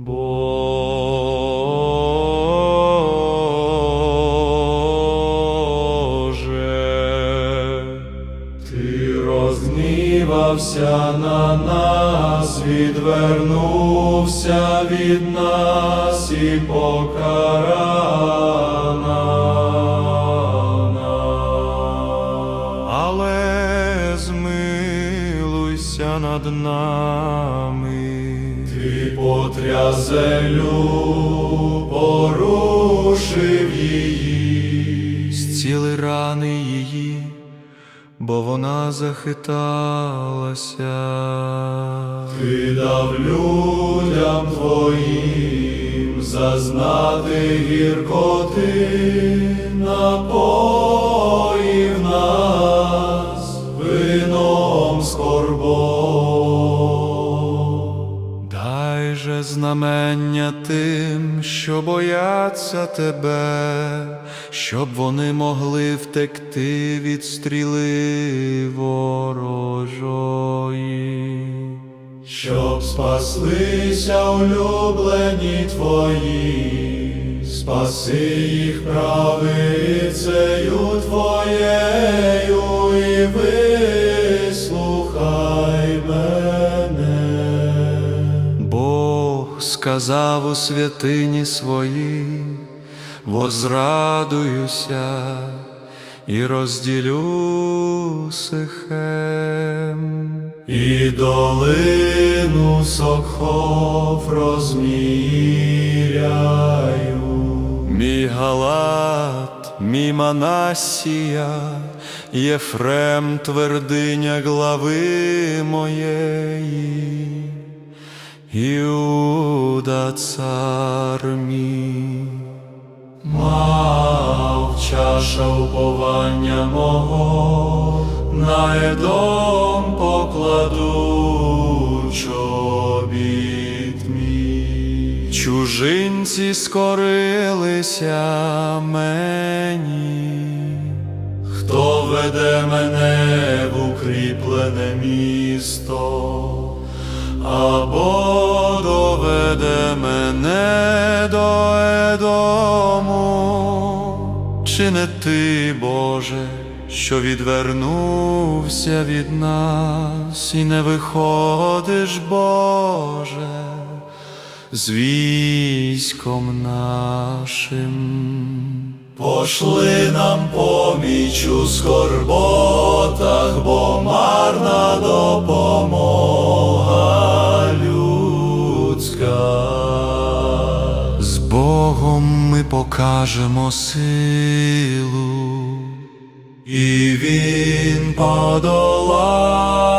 Боже, Ти розгнівався на нас, відвернувся від нас і покарана. Але змилуйся над нами. Ти потряс землю, порушив її, зціли рани її, бо вона захиталася. Ти дав людям твоїм зазнати гіркоти, напоїв Знамення тим, що бояться тебе, щоб вони могли втекти від стріли ворожої. Щоб спаслися улюблені твої, спаси їх правицею твоєю і вислухай сказав у святині своїй, возрадуюся і розділю сихем. І долину Сокхов розміряю. Мій Галат, мій Манасія, Єфрем твердиня глави моєї, Іуда цар. Мав чаша уповання мого, на едом покладу чобіт мій. Чужинці скорилися мені, хто веде мене в укріплене місто, або доведе мене до Едому, чи не ти, Боже, що відвернувся від нас і не виходиш, Боже, з військом нашим. Пошли нам поміч у скорботах, бо марна Богом ми покажемо силу, і Він подолає